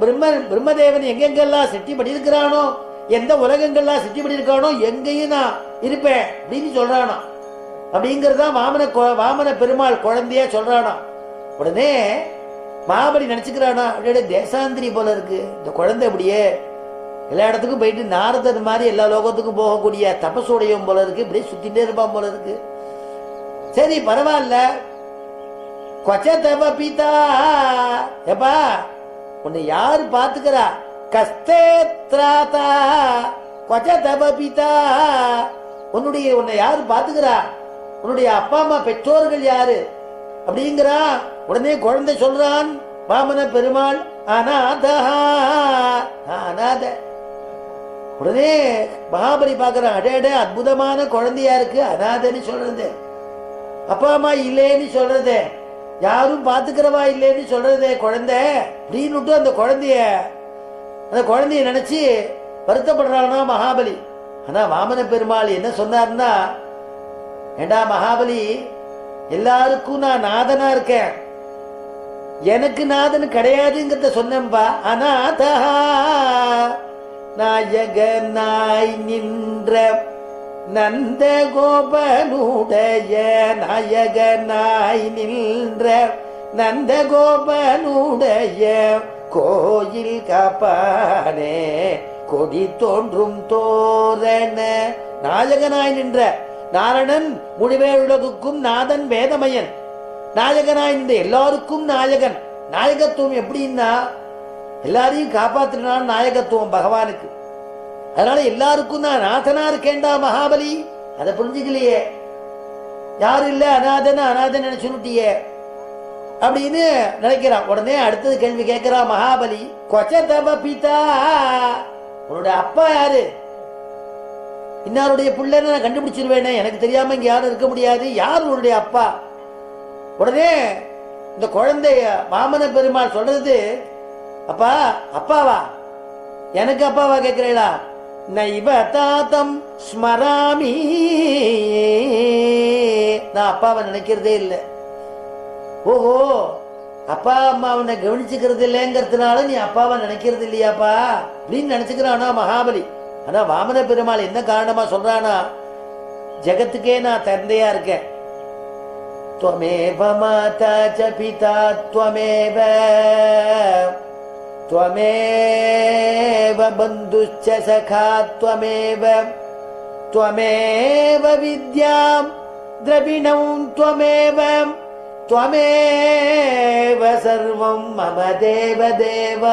பிரம்ம பிரம்மதேவன் எங்கெங்கெல்லாம் சிட்டி பண்ணியிருக்கிறானோ எந்த உலகங்கள்லாம் சிட்டி பண்ணியிருக்கானோ எங்கேயும் நான் இருப்பேன் அப்படின்னு சொல்றானோ அப்படிங்கிறதா வாமன வாமன பெருமாள் குழந்தையா சொல்றானா உடனே மகாபலி நினைச்சுக்கிறானா அப்படியே தேசாந்திரி போல இருக்கு. இந்த குழந்தை அப்படியே எல்லா இடத்துக்கும் போயிட்டு நாரதர் மாதிரி எல்லா லோகத்துக்கும் போகக்கூடிய தபசுடையும் போல இருக்கு. இப்படியே சுத்திட்டே இருப்பான் போல இருக்கு. சரி பரவாயில்ல. கொச்ச தப பீதா. எப்பா உன்னை யாரு பாத்துக்கிறா கஸ்தேத்ராதா கொஜ கொச்ச உன்னுடைய உன்னை யாரு பாத்துக்கிறா உன்னுடைய அப்பா அம்மா பெற்றோர்கள் யாரு? அப்படிங்கிறா. உடனே குழந்தை சொல்றான் வாமன பெருமாள் அநாதா அநாத உடனே மகாபலி பார்க்குறான் அடே அடே அற்புதமான குழந்தையா இருக்கு அநாதன்னு சொல்றது. அப்பா அம்மா இல்லேன்னு சொல்றது. யாரும் பாத்துக்கிறவா இல்லைன்னு சொல்கிறதே குழந்தை. அப்படின்னுட்டு அந்த குழந்தைய. அந்த குழந்தைய நினைச்சு வருத்தப்படுறான்னா மகாபலி. ஆனா வாமன பெருமாள் என்ன சொன்னார்னா ஏண்டா மகாபலி எல்லாருக்கும் நான் நாதனா இருக்கேன். எனக்கு நாதன் கிடையாதுங்கிறத சொன்னேன்பா. அநாதா நாயகனாய் நின்ற நந்த கோபனுடைய நாயகனாய் நின்ற நந்த கோபனுடைய கோயில் காப்பானே கொடி தோன்றும் தோரண நாயகனாய் நின்ற நாரணன் முடிவேழுலகுக்கும் நாதன் வேதமயன். நாயகனாய் நின்ற எல்லாருக்கும் நாயகன். நாயகத்துவம் எப்படின்னா எல்லாரையும் காப்பாத்தினான் நாயகத்துவம் பகவானுக்கு. அதனால எல்லாருக்கும் நான் நாதனா இருக்கேண்டா மகாபலி. அதை புரிஞ்சுக்கலையே. யாரும் இல்லை அநாதன் அநாதன் நினைச்சுட்டியே அப்படின்னு நினைக்கிறான் உடனே அடுத்தது கேள்வி கேட்கிறா மகாபலி. கொச்ச தப பிதா உன்னோட அப்பா யாரு? இன்னாருடைய பிள்ளைன்னு நான் கண்டுபிடிச்சிருவேனே. எனக்கு தெரியாம இங்க யாரும் இருக்க முடியாது. யார் உன்னுடைய அப்பா? உடனே இந்த குழந்தைய வாமன பெருமாள் சொல்றது அப்பா அப்பாவா? எனக்கு அப்பாவா கேட்கிறீங்களா நைவ தாத்தம் ஸ்மராமி நான் அப்பாவை நினைக்கிறதே இல்லை ஓஹோ அப்பா அம்மா உன்னை கவனிச்சுக்கிறது இல்லைங்கிறதுனால நீ அப்பாவை நினைக்கிறது இல்லையாப்பா அப்படின்னு நினைச்சுக்கிறானா மகாபலி ஆனா வாமன பெருமாள் என்ன காரணமா சொல்றானா ஜெகத்துக்கே நான் தந்தையா இருக்கேன் त्वमेव माता च पिता त्वमेव त्वमेव बन्धुश्च सखा त्वमेव त्वमेव विद्यां द्रविणं त्वमेव त्वमेव सर्वं मम देव त्वमेव